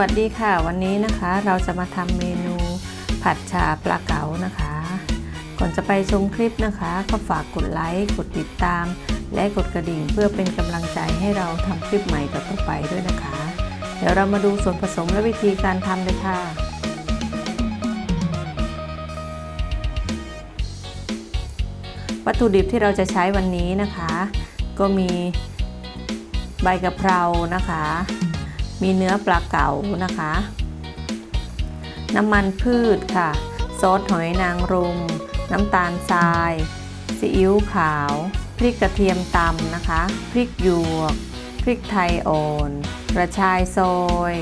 วัสดีค่ะวันนี้นะคะเราจะมาทำเมนูผัดชาปลาเก๋านะคะ ก่อนจะไปชมคลิปนะคะ ก็ฝากกดไลค์กดติดตาม และกดกระดิ่งเพื่อเป็นกำลังใจให้เราทำคลิปใหม่ต่อไปด้วยนะคะ เดี๋ยวเรามาดูส่วนผสมและวิธีการทำเลยค่ะ วัตถุดิบที่เราจะใช้วันนี้นะคะ ก็มีใบกะเพรานะคะ มีเนื้อปลาเก๋านะคะ น้ำมันพืชค่ะ ซอสหอยนางรม น้ำตาลทราย ซีอิ๊วขาว พริกกระเทียมตำนะคะ พริกหยวก พริกไทยอ่อนกระชายซอย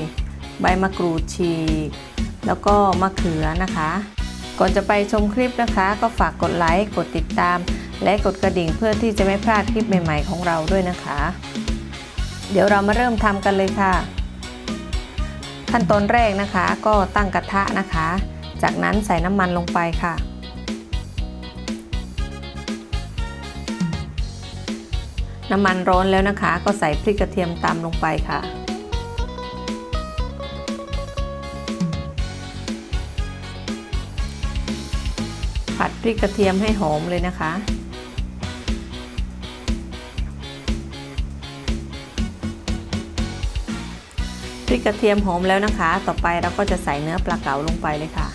ใบมะกรูดฉีก แล้วก็มะเขือนะคะ ก่อนจะไปชมคลิปนะคะ ก็ฝากกดไลค์ กดติดตาม และกดกระดิ่งเพื่อที่จะไม่พลาดคลิปใหม่ ๆ ของเราด้วยนะคะ เดี๋ยวเรามาเริ่มทำกันเลยค่ะ ขั้นตอนแรกนะคะก็ตั้งกระทะนะคะ จากนั้นใส่น้ำมันลงไปค่ะ น้ำมันร้อนแล้วนะคะ ก็ใส่พริกกระเทียมตำลงไปค่ะ ผัดพริกกระเทียมให้หอมเลยนะคะ ริกกระเทียมหอมแล้วนะคะ ต่อไปเราก็จะใส่เนื้อปลาเก๋าลงไปเลยค่ะ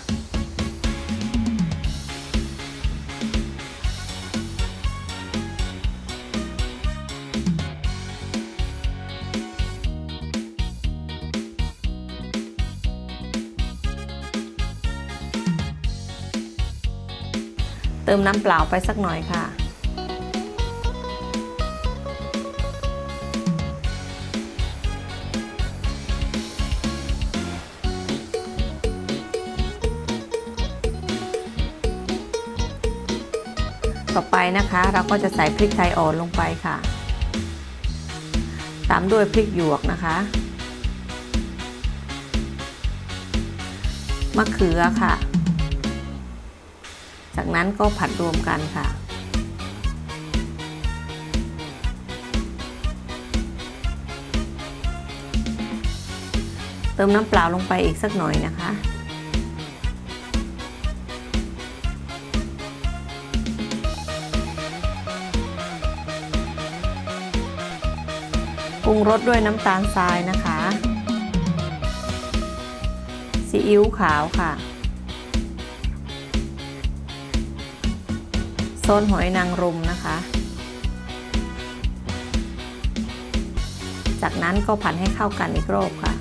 เติมน้ำเปล่าไปสักหน่อยค่ะ นะคะ เราก็จะใส่พริกไทยอ่อนลงไปค่ะ ตามด้วยพริกหยวกนะคะ มะเขือค่ะ จากนั้นก็ผัดรวมกันค่ะเติมน้ำเปล่าลงไปอีกสักหน่อยนะคะ รุงรสด้วยน้ำตาลทรายนะคะซีอิ๊วขาวค่ะโซนหอยนางรมนะคะ จากนั้นก็ผัดให้เข้ากันอีกรอบค่ะ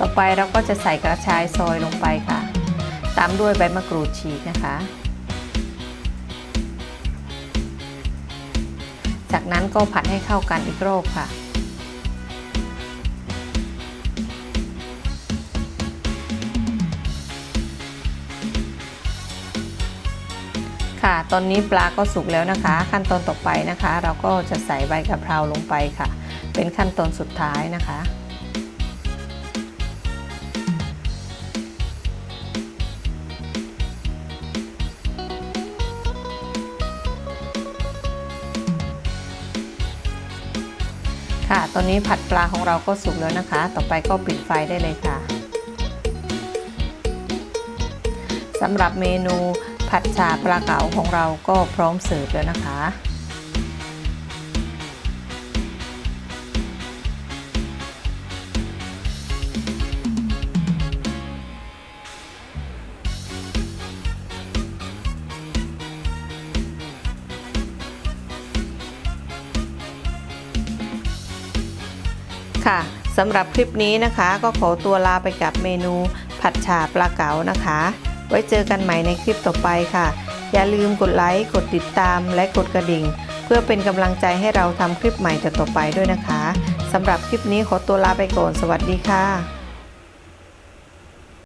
ต่อไปเราก็จะใส่กระชายซอยลงไปค่ะ ตามด้วยใบมะกรูดฉีกนะคะ จากนั้นก็ผัดให้เข้ากันอีกรอบค่ะค่ะ ตอนนี้ปลาก็สุกแล้วนะคะ ขั้นตอนต่อไปนะคะ เราก็จะใส่ใบกะเพราลงไปค่ะ เป็นขั้นตอนสุดท้ายนะคะ ค่ะ ตอนนี้ผัดปลาของเราก็สุกแล้วนะคะ ต่อไปก็ปิดไฟได้เลยค่ะสำหรับเมนูผัดชาปลาเก๋าของเราก็พร้อมเสิร์ฟแล้วนะคะ ค่ะสำหรับคลิปนี้นะคะ ก็ขอตัวลาไปกับเมนูผัดฉาปลาเก๋านะคะ ไว้เจอกันใหม่ในคลิปต่อไปค่ะ อย่าลืมกดไลค์กดติดตามและกดกระดิ่ง เพื่อเป็นกำลังใจให้เราทำคลิปใหม่ต่อไปด้วยนะคะสำหรับคลิปนี้ขอตัวลาไปก่อนสวัสดีค่ะ